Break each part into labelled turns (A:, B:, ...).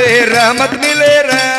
A: ए रहमत मिले रब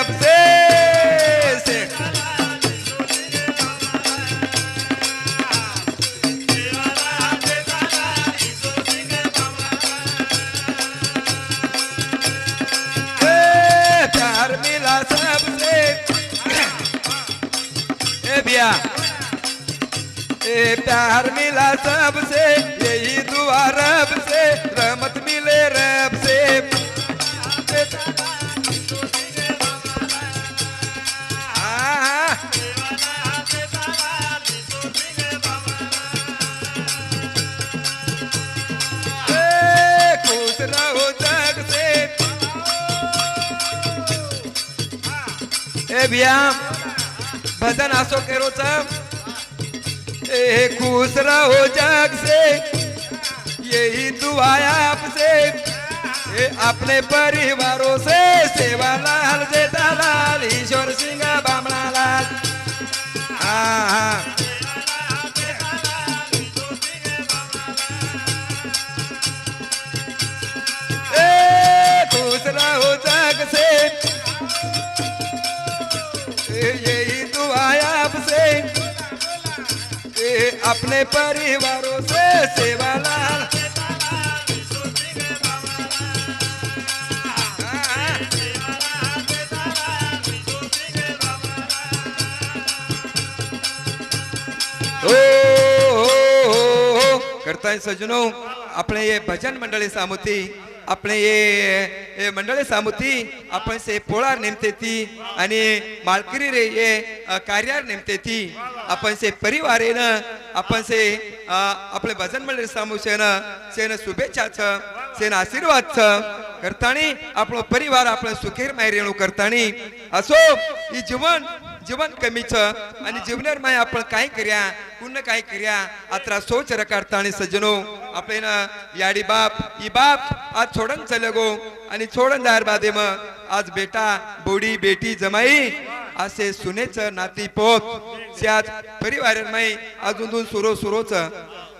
A: ए भजन असो केरोच. ए खुश रहो जग से यही दुआ आपसे. ए अपने परिवारों से सेवा लाल जेठा लाल ईश्वर सिंह बामणा लाल. हा हाँ. खुश रहो जग से. यही दुआ है आपसे ए, अपने परिवारों से सेवा लाल हो, हो, हो, हो. करताय सजनो આપણે એ ભજન મંડળી સામુતી आपले मंडळी सामुती आपण से पोळार नेमते ती आणि माळकरी रे ये कार्यार नेमते ती आपण से परिवार येणं आपण से आपले भजन मंडळी सामुशे न से न शुभेच्छा छ से न आशीर्वाद छ करताणी आपला परिवार आपला सुखीर माहेर येणू करताणी असो ही जीवन जीवन कमीच आणि जीवनावर माय आपण काय करूया कुण काय करूया. आता सोच रकारता आणि सजनो आपण याडी बाप ई बाप आज छोडन चल गो. आणि छोडन दार बादे म आज बेटा बोडी बेटी जमाई असे सुनेच नाती पोत. आज परिवार माई अजून सुरो सुरोच.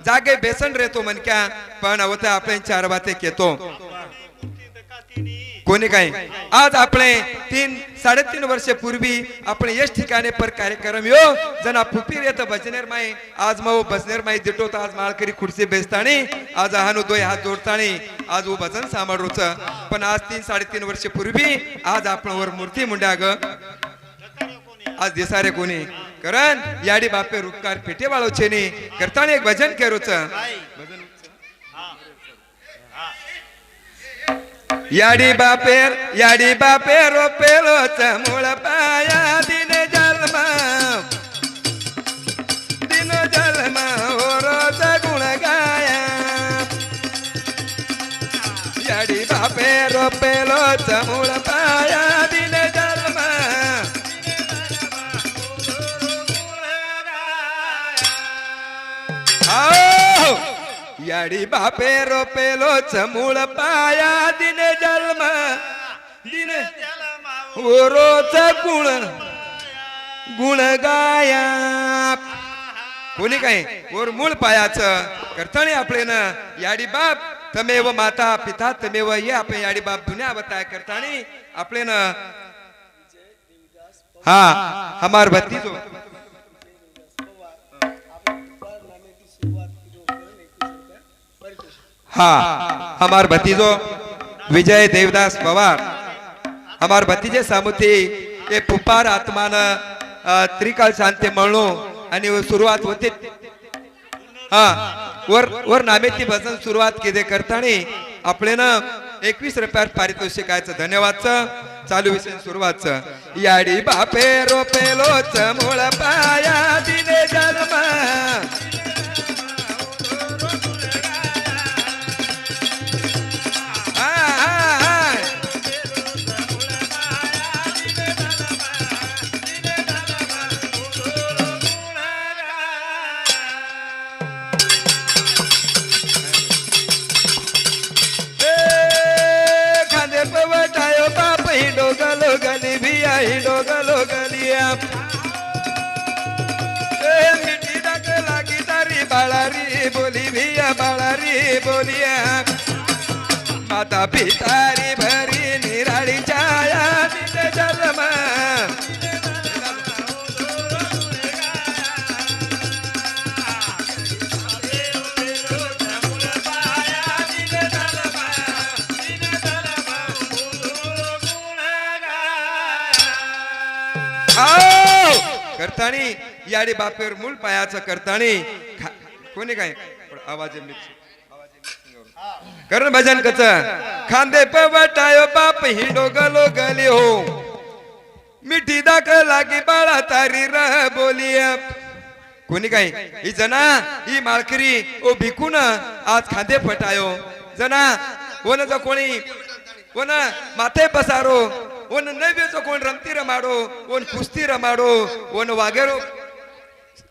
A: जागे बेसन रेतो मनक्या पण अवत आपण चार बाते केतो. कोणी काय आज आपले तीन साडेतीन वर्ष पूर्वी आपण यश ठिकाणी पर कार्यक्रम यो. जना फुपीर येत भजनेर माई. आज मग भजनेर माई दिटो आज माळकरी खुर्सी बेसताणी. आज हानू दोय हात जोडताणी. आज वो भजन सांभाळूच पण आज तीन साडेतीन वर्ष पूर्वी आज आपण वर मूर्ती मुंड्या ग. आज दिसारे कोणी? कारण याडी बापे रुपकार पेटे वाळवचे करताना एक भजन केरोच. भजन याडी बापेर याडी बापेर रोपेलोच मूळ पाया. दिन जन्म दिन जन्म ओरोच गुण गाया. याडी बापेर रोपेलोच मूळ पाया. दिन जन्म आओ! याडी बापे रोपेलो मूळ पाया. दिन जन्म दिन ओरोच गुण गुण गाया. कोणी काय? ओर मूळ पायाच करताणी आपले ना याडी बाप तमेव माता पिता तमेव ये. आपण याडी बाप दुनिया बताय करताणी आपले ना हा हमार भतीजो. हाँ हमार भतीजो विजय देवदास पवार। हमार भतीजे सामुती ते पुपार आत्मान त्रिकाल शांती म्हणू आणि सुरुवात होते. हा वर वर नामेची भजन सुरुवात केले करताना आपले ना एकवीस रुपयात पारितोषिकायचं धन्यवादचं. चालू विषय सुरुवातचं. याडी बापे रोपेलोच मूळ करताणी याडी बापेर मूल पायाचं करताणी कोणी काय? आवाज करण भजन कच खांदे पवटायो बाप ही गलो गली हो. मिठी दाख लागी बाळा तारी रह बोली कोणी काय? ही जना ही माळकरी ओ भिकून आज खांदे फटायो जना कोण कोणी? कोण? माथे पसारो. ओन नव्हेचो कोण रमती रमाडो कोण कुस्ती रमाडो कोण वागेरो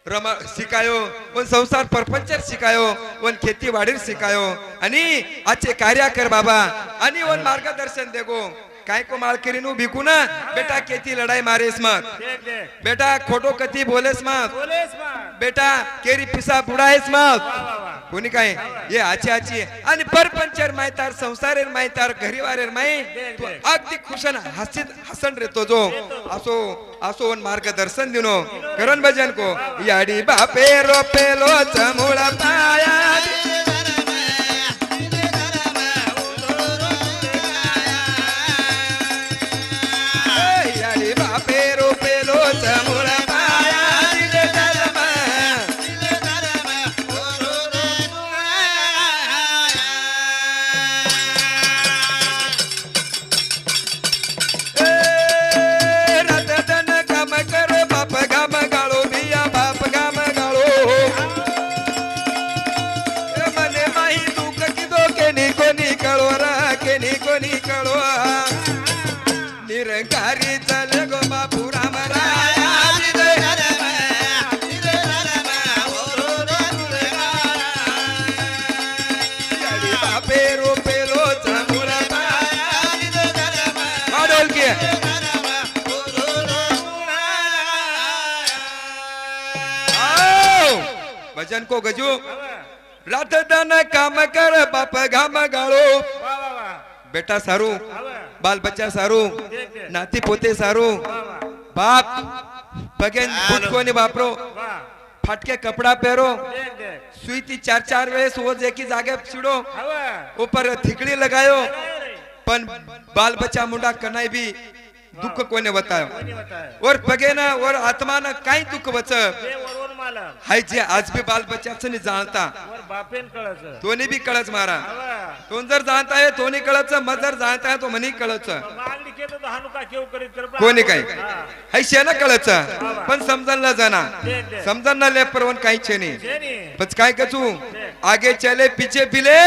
A: रमा शिकायो पण संसार परपंचर शिकायो पण खेती वाढीर शिकायो आणि आजचे कार्य कर बाबा आणि वन मार्गदर्शन देगो काय को माळकरी नु भिकू ना बेटा खेती लढाई मारेस मग बेटा खोटो कती बोलेस मग बेटा केरी पिसा बुडायस मग कोणी काय? ये आची आची आणि परपंचर माहितार संसारेर माहितार घरी वारेर माही तू अगदी खुशन हसीत हसन रेतो जो. असो असो मार्गदर्शन दिनो. करण भजन को याडी बापे रोपेलो चमुळा पाया कोणी कळो रा केनी कोणी निरंकारी चल गो बापू भजन को गजू रात काम कर बाप घाम गाळो बेटा सारू बाल बच्चा सारू नाती पोते सारू बाप बगेन कोणी वापरो फाटके कपडा पेरो
B: सुई ती
A: सुईती चार चार वेळेस रोज एकी जागे छिडो ऊपर थिकड़ी लगायो पण बाल बच्चा मुंडा कनाई भी दुःख कोने बतायो और पगे ना और आत्मा ना काही दुःख बच हाय जे आज भी बाल बच्चाचं नाही जाणता।
B: वर बापेन कळच।
A: दोन्ही बी कळच मारा। तो जर जाणता आहे तोनी कळच मग जर जाणता आहे तो म्हणी कळच
B: मागणी केलं तर हानुका केव करीत? कर
A: कोणी काय?
B: हा.
A: हाय शेना कळच। पण जाना ना ले परवन काही छेनी पच काय कचू आगे चले पीछे पिले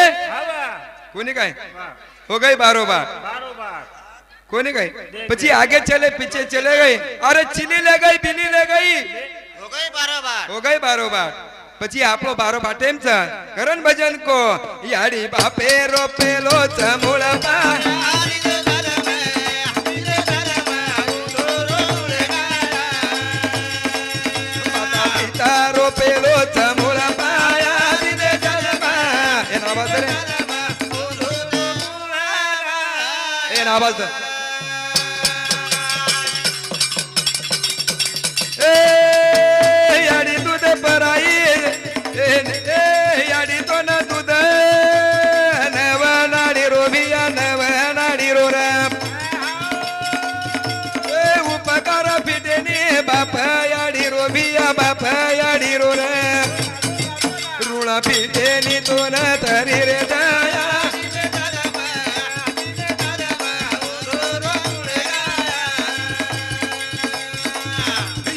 A: कोणी काय? हो गई बारोबार।
B: बारोबार।
A: कोणी काय? પછી आगे चले पीछे चले गए अरे चिली ले गई बिली ले गई।
C: हो गई बरोबर
A: हो गई बारोबार પછી આપણો બારોબાર ટેમ છે કરણ ભજન કો યાડી બાપે રોપેલો ચમૂળ માતા પિતા ફીટે ની તો ન તરી રે દયા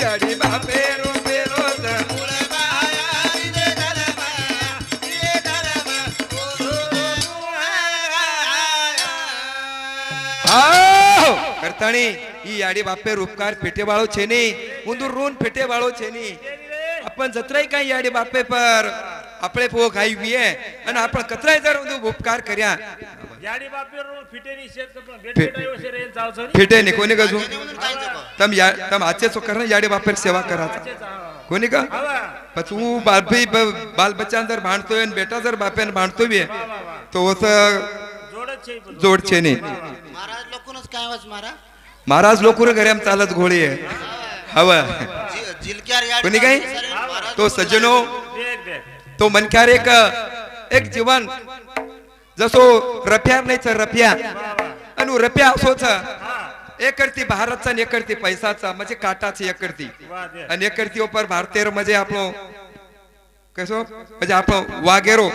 A: યાડી બાપે રોપેલો ચમૂળ આવ! કરતાણી ઈ યાડી બાપે રૂપકાર પેટે વાળો છે ની ઊંધું રૂન પેટે વાળો છે ની आपण जत्राही काही याडी बापे पर આપણે પો ખાઈ પીએ અને આપણે કતરાય તારો બધું ઉપકાર કર્યા ફીટે નહીં કોને
B: કહું
A: તમે તમે હાથે છો કરે યાડે બાપેર સેવા કરાતા કોને કહા પછી હું બાપી બાલ
B: બચ્ચા અંદર ભાણતો
A: હોય બેટા
C: અંદર બાપે ભાણતો બી તો
A: જોડ છે નહીં મહારાજ લોકો ઘરે એમ ચાલત
C: ઘોળીએ હવે કોની
A: કઈ તો
C: સજ્જનો
A: तो मनख्यार एक एक जीवन. जसो रफ्या नाहीच रफ्या. अनु रफ्या असोच एक करती भारतचा आणि एक करती पैसाचा म्हणजे काटाची एक करती आणि एक करती ओपर भारतीय म्हणजे आपण कसो? म्हणजे आपण वागेरो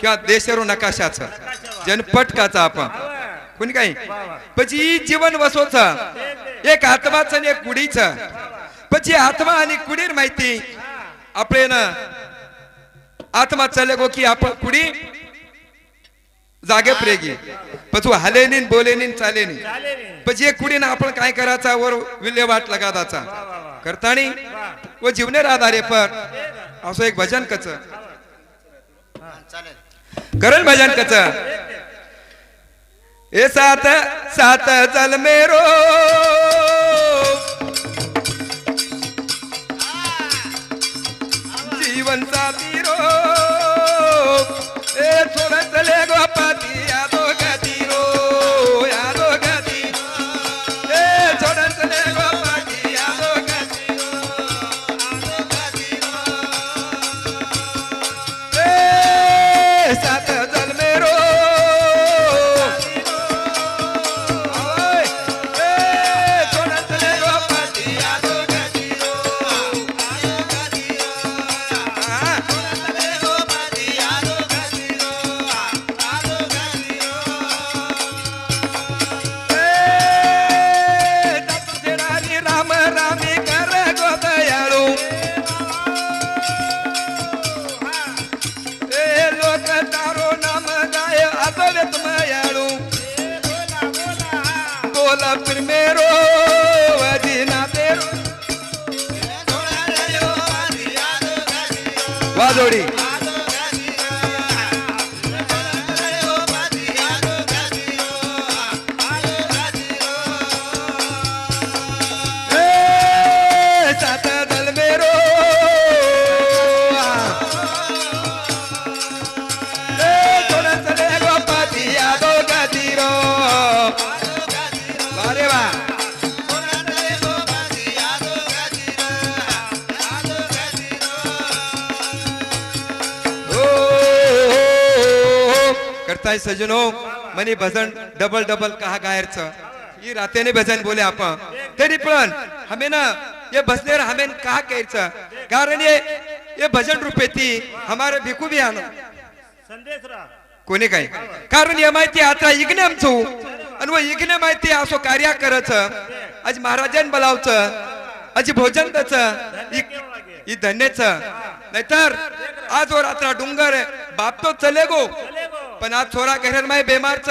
A: किंवा देशेरो नकाशाच. जनपटकाचा आपण. कोणी काही? पची जीवन वसोच. एक आत्माचं आणि एक कुडीच पची आत्मा आणि कुडीर माहिती. ना आत्मा चले गो की आप कुडी जागे प्रेगी. पण हले नीन बोले नीन चाले नी पे कुडी ना आपण काय करायचा वर विल्हेवाट लगादाचा. करतानी व जीवने आधारे पर असं एक भजन कच. करण भजन कच. ए सात सात चल मेरो. जीवन साथी. रो सजनो मनी भजन डबल डबल कहा गायरचं. ही रातेने भजन बोले आपण. तरी पण हमें ना ये भजनेर हमें कहा करायचं कारण ये ये भजन रूपे ती हमारे भिकू भी आनो. कोणी काय कारण हे माहिती आता इग्ने आमचो आणि व इग्ने माहिती असो कार्य करायचं आज महाराजांनी बोलावचं. आज भोजन त्याच ही धन्यच. नाहीतर आज वर आता डोंगर बाप तो चले गो. पण आज छोरा घरेर माय बेमारच.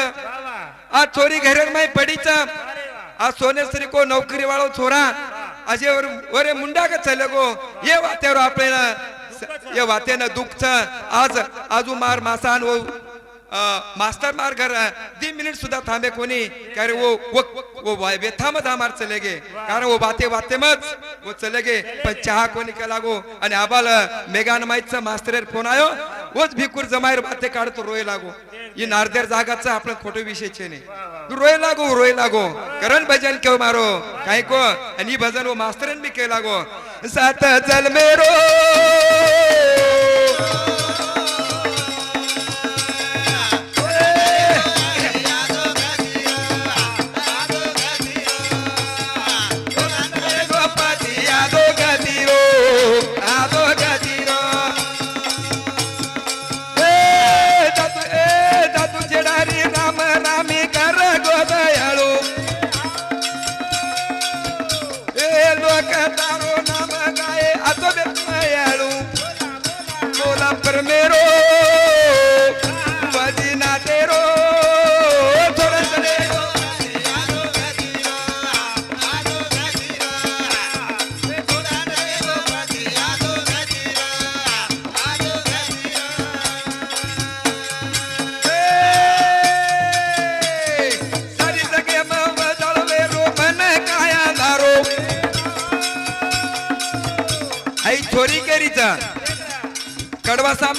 A: आज छोरी घरेर माय पडीच. आज सोनेसरी को नोकरी वाळो छोरा असे वर वरे मुंडा का चले गो. ये वात्यावर आपल्याला या ये वात्यानं दुःख आज आजू मार मासान हो- मास्टर मार घर दी मिनट सुद्धा थांबे कोणी कारण वो वो वो वाय- मत हमार चले गे कारण वो बाते वाते मत वो चले गे पण चहा कोणी केला गो आणि आबाल मेगान माहितचं मास्टर फोन आयो वोच भिकूर जमायर बाते काढतो रोय लागो ही नारदेर जागाचा आपला खोटो विषयचे नाही रोय लागो रोय लागो करण भजन केव मारो काय को आणि भजन वो मास्तरन बी केला गो सात जल मेरो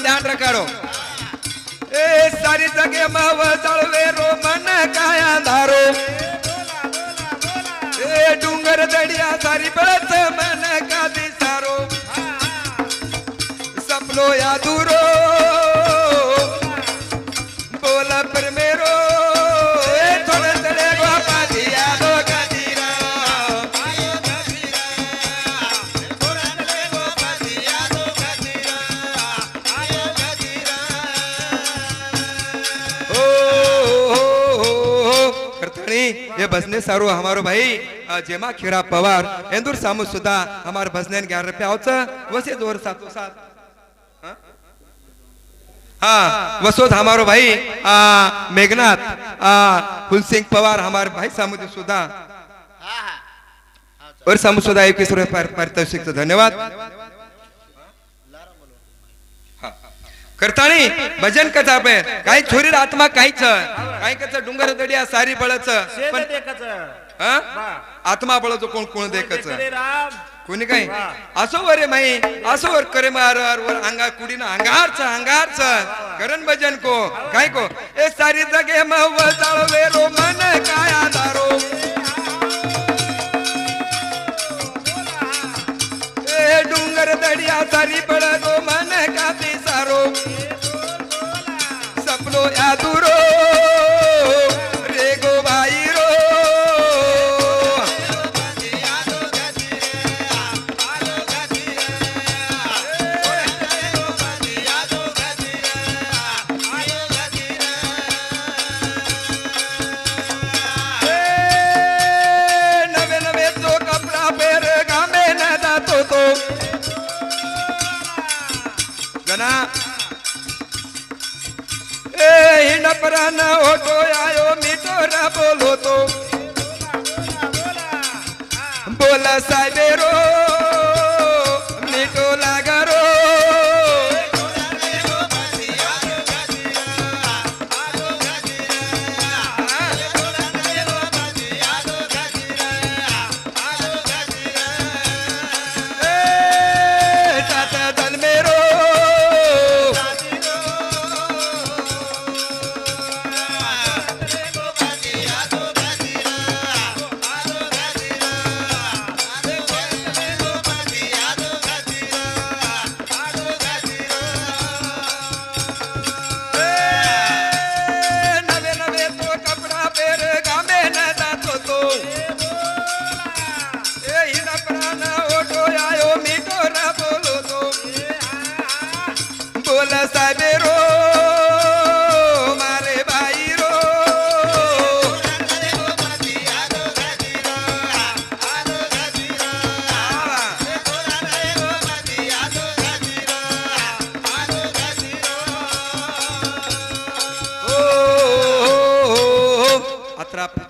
A: ध्यान रखाडो. ए सारी जगे मव जळवेरो मन काया दारो ए डुंगर दडिया सारी बळत मन का दिसारो सपनो या दूरो. बोला परमेरो ये भजने सारो हमारो भाई जेमा खीरा पवार। इंदूर सामू सुद्धा हमार भजने ग्यारह रुपया आवच वसे जोर सातो सात हाँ? वसोद हमारो भाई आ, मेघनाथ आ, फुलसिंह पवार हमारे भाई सामुद्र सुधा। और सामुसुदा एक पारितोषिक धन्यवाद। करताणी भजन कथा आपण काही छोरी आत्मा काहीच. काही कच डुंगर दडिया सारी बळच पण हा? आत्मा बळच कोण कोण देखच.
B: रे
A: कोणी काही. असो वरे माई असो वर करे मार वर अंगा कुडीन अंगारच अंगारच. करण भजन को. काय को? ए सारी जगे मव जाळवे मन काय आधारो. ए डुंगर दडिया सारी बळगो मन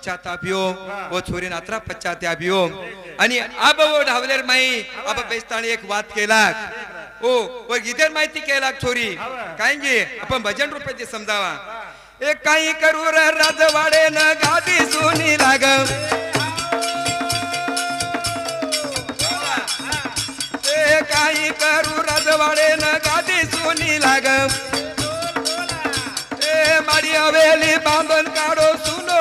A: अत्रा पश्चातापियो वो छोरीन अत्रा पश्चातापियो आणि अब वो ढावलेर माई अब बेस्ताने एक वाद केला ओ व गिदेर माहिती केला छोरी। काय गे आपण भजन रूपे जी समजावा। एक काही करू र राजवाडे न गादी सोनी लाग। ए काही करू राजवाडे न गादी सोनी लाग। ए माडी हवेली बांधून काढो सुनो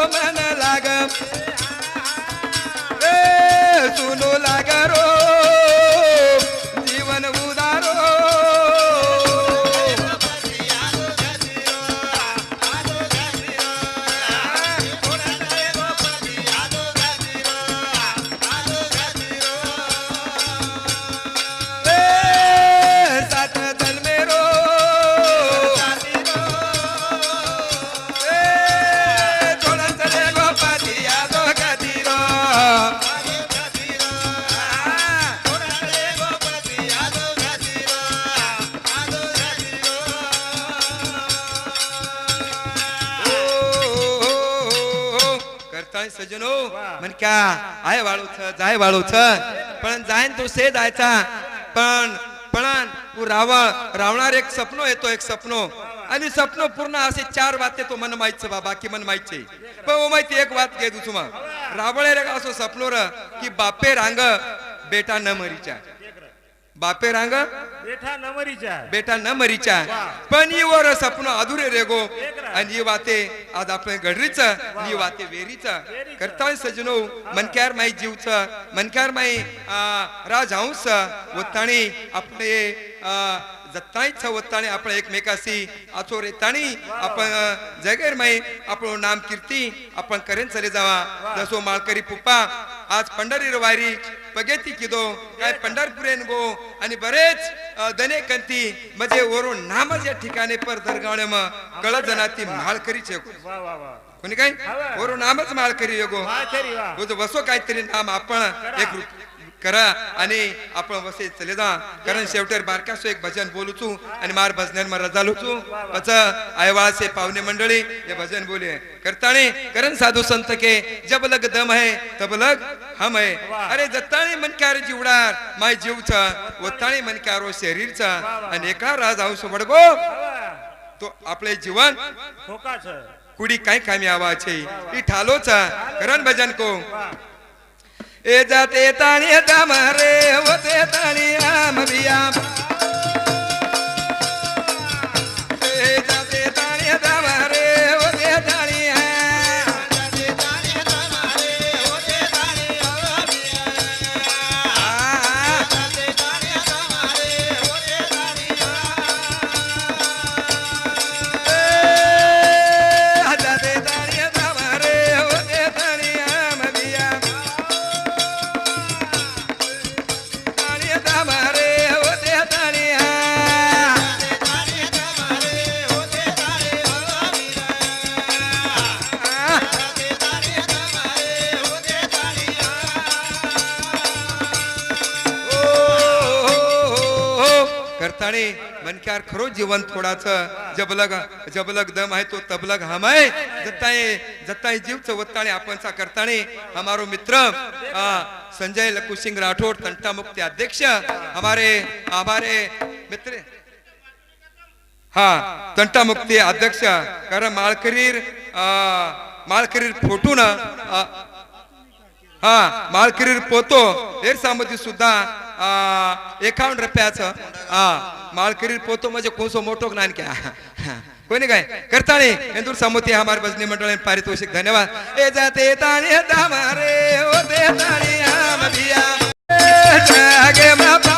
A: आहे वाळू थ जाय वाळू थ. पण जायन तू से जायचा. पण पण तू रावळ. रावणार एक स्वप्न येतो एक स्वप्न. आणि स्वप्न पूर्ण असे चार वाते तो मन माहितच बाबा की मन माहितचे. पण ओ माहिती एक वात घे तू तुम्हाला रावळ रे असो सपनो र की बापे रांग बेटा न मरीच्या. बापे रांग?
B: बेठा नमरीचा
A: बेटा न मरीच्या पण ही वर सपनो अधुरे रेगो. आणि ही वाते आज आपण गडरीच ही वाते वेरीच. करताय सजनो मनक्यार माई जीवच मनक्यार माई राज हंस वत्ताणी आपले जत्ताईच वत्ताणी आपण एकमेकाशी आचो रेताणी आपण जगेर माई आपण नाम कीर्ती आपण करेन चले जावा. जसो माळकरी पुप्पा आज पंढरी वारी पगेती किदो काय पंढरपुरेन गो आणि बरेच दने कंती म्हणजे वरून नामच या ठिकाणी पर दरगावणे मग कळ जनाती
B: वा वा
A: कोणी काय. वरून नामच योगो
B: वा
A: वो. जो वसो काहीतरी नाम आपण एक करा आणि आपण वसे चले जा. कारण शेवटेर बारकासो एक भजन बोलूचू आणि मार भजन मला जालूचू पच आयवाळाचे पाहुणे मंडळी हे भजन बोले. करताने करण साधू संत के जब लग दम है तब लग हम है. अरे जत्ताने मनकार जीवडार माय जीवचा वत्ताने शरीर शरीरचा आणि एका राज आऊस वडगो. तो आपले जीवन कुडी काय कामी आवाज आवाचे ती ठालोचा करण भजन
B: को.
A: એ જાતે તાણી તમારે વતે તાણી આમ. બિયા करताणे मनक्यार खरो जीवन थोडाच. जबलग जबलग दम आहे तो तबलग हम आहे. जताय जताय जीव चवताणे आपणचा करताणे. हमारो मित्र संजय लकू सिंह राठौड़ तंटा मुक्ति अध्यक्ष. हमारे हमारे मित्र. हा तंटा मुक्ती अध्यक्ष. कारण माळकरीर माळकरीर फोटून आ, हा माळकरीर पोतो. हेर सामती सुद्धा एकावन्न रुपयाचं. माळकरी पोतो म्हणजे कोणसो मोठो ज्ञान क्या. कोणी काय? करता इंदूर सामोती हमार भजनी मंडळ पारितोषिक धन्यवाद. ए जाते ताणे दामारे ओ दे ताणे हम जागे बापा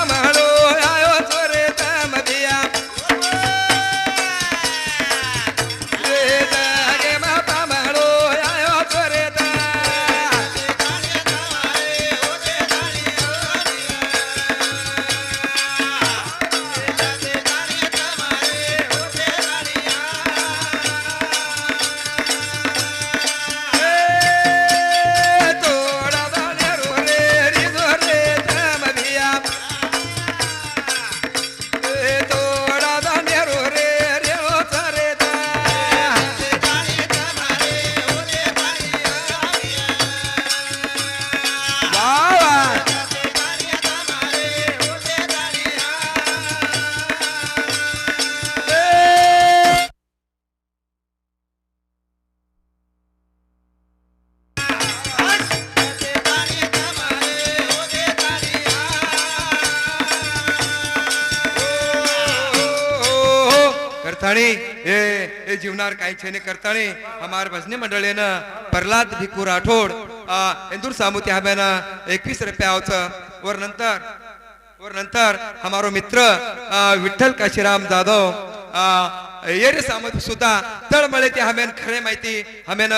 A: करताणी हे हे जीवनार काही छेने करताणी हमार भजनी मंडळीनं प्रल्हाद भिकू राठोड आ, इंदूर सामुती हब्यानं एकवीस रुपयाचं वर नंतर वर नंतर हमारो मित्र विठ्ठल काशीराम जाधव येरे सामत सुद्धा तळमळे ते हमेन खरे माहिती हमेन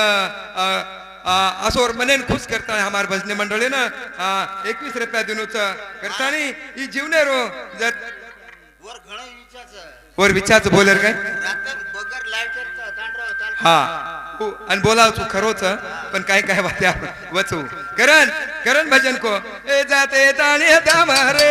A: असोर मनेन खुश करता हमार भजनी मंडळीनं एकवीस रुपया दिनूच. करताणी ही जीवने रो जर
C: वर घणं
A: वर विचारच बोलेर काय? हा. हो, आणि बोलाव तू खरोच पण काय काय वाट्या वचू करण करण भजन को ए जाते ताणी दामारे.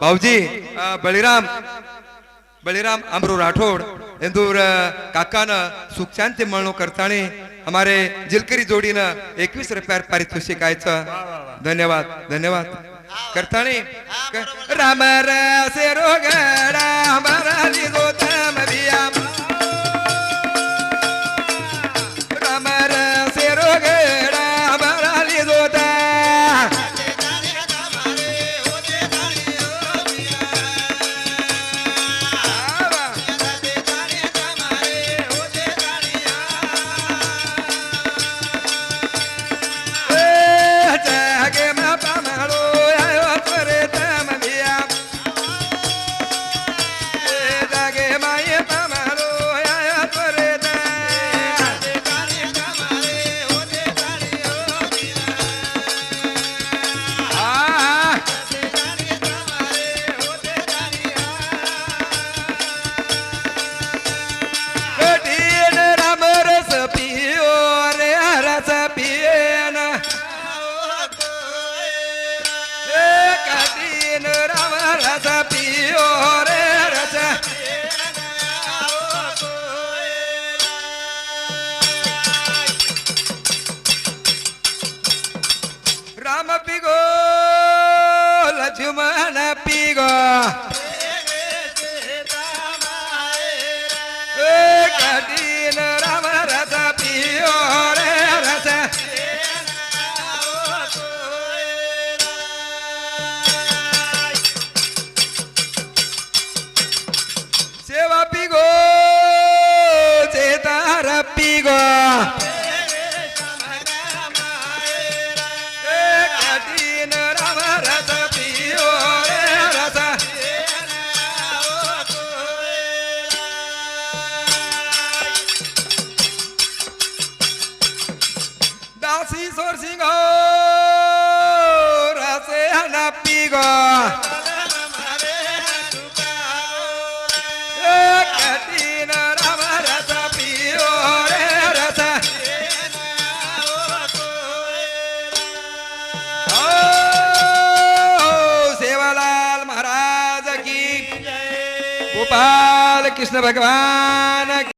A: भाऊजी बळीराम बळीराम अमरू राठोड इंदूर काकानं सुखशांती म्हणू करताणी हमारे जिलकरी जोडीनं एकवीस रुपयार पारितोषिक आयचं धन्यवाद धन्यवाद. करताने राम रसे रोगडा मराली गोतम भिया राम महाराज की